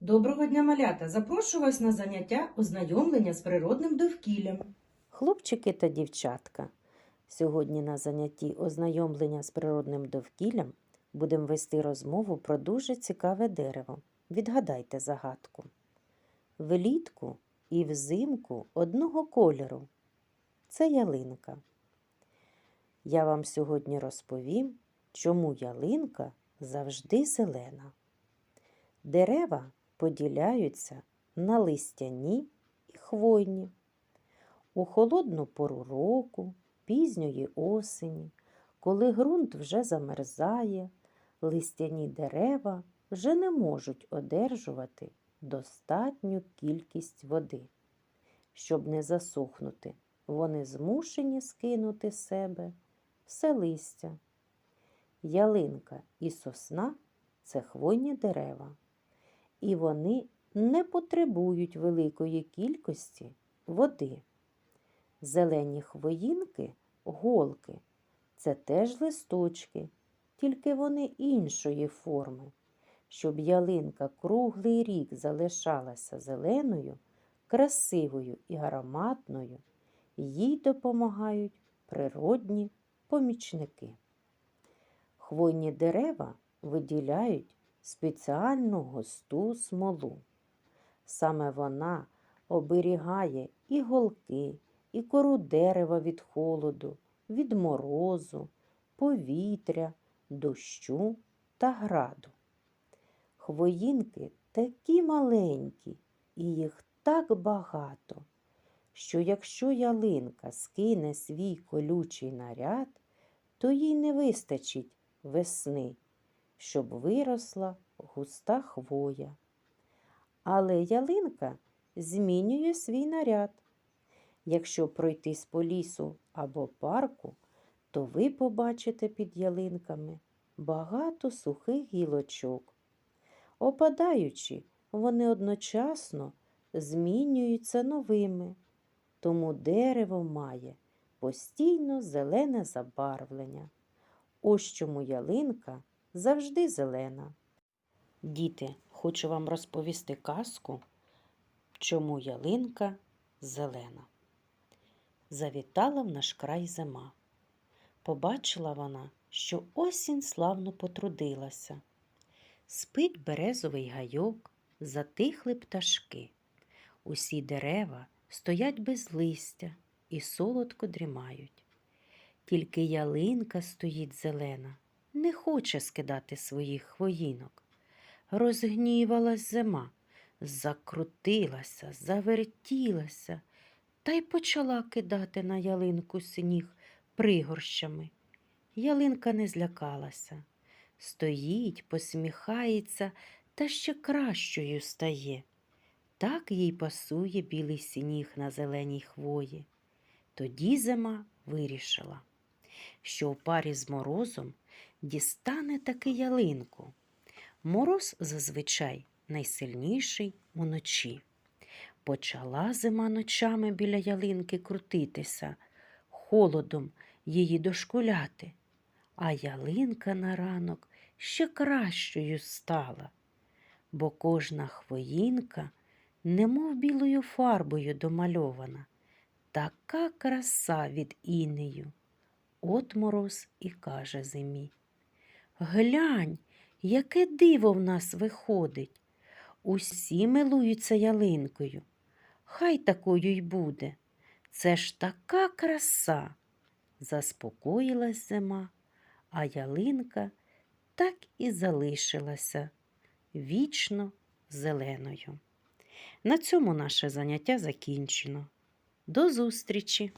Доброго дня, малята! Запрошую вас на заняття ознайомлення з природним довкіллям. Хлопчики та дівчатка, сьогодні на занятті ознайомлення з природним довкіллям будемо вести розмову про дуже цікаве дерево. Відгадайте загадку. Влітку і взимку одного кольору. Це ялинка. Я вам сьогодні розповім, чому ялинка завжди зелена. Дерева поділяються на листяні і хвойні. У холодну пору року, пізньої осені, коли ґрунт вже замерзає, листяні дерева вже не можуть одержувати достатню кількість води. Щоб не засохнути, вони змушені скинути з себе все листя. Ялинка і сосна це хвойні дерева, і вони не потребують великої кількості води. Зелені хвоїнки, голки це теж листочки, тільки вони іншої форми. Щоб ялинка круглий рік залишалася зеленою, красивою і ароматною, їй допомагають природні помічники. Хвойні дерева виділяють спеціальну густу смолу. Саме вона оберігає і голки, і кору дерева від холоду, від морозу, повітря, дощу та граду. Хвоїнки такі маленькі, і їх так багато, що якщо ялинка скине свій колючий наряд, то їй не вистачить весни, щоб виросла густа хвоя. Але ялинка змінює свій наряд. Якщо пройтись по лісу або парку, то ви побачите під ялинками багато сухих гілочок. Опадаючи, вони одночасно змінюються новими, тому дерево має постійно зелене забарвлення. Ось чому ялинка завжди зелена. Діти, хочу вам розповісти казку, чому ялинка зелена. Завітала в наш край зима. Побачила вона, що осінь славно потрудилася. Спить березовий гайок, затихли пташки. Усі дерева стоять без листя і солодко дрімають. Тільки ялинка стоїть зелена, не хоче скидати своїх хвоїнок. Розгнівалась зима, закрутилася, завертілася та й почала кидати на ялинку сніг пригорщами. Ялинка не злякалася, стоїть, посміхається та ще кращою стає. Так їй пасує білий сніг на зеленій хвої. Тоді зима вирішила, що у парі з морозом дістане таки ялинку. Мороз зазвичай найсильніший уночі. Почала зима ночами біля ялинки крутитися, холодом її дошкуляти, а ялинка на ранок ще кращою стала, бо кожна хвоїнка, немов білою фарбою домальована, така краса від інею. От мороз і каже зимі. Глянь, яке диво в нас виходить. Усі милуються ялинкою. Хай такою й буде. Це ж така краса. Заспокоїлась зима, а ялинка так і залишилася вічно зеленою. На цьому наше заняття закінчено. До зустрічі!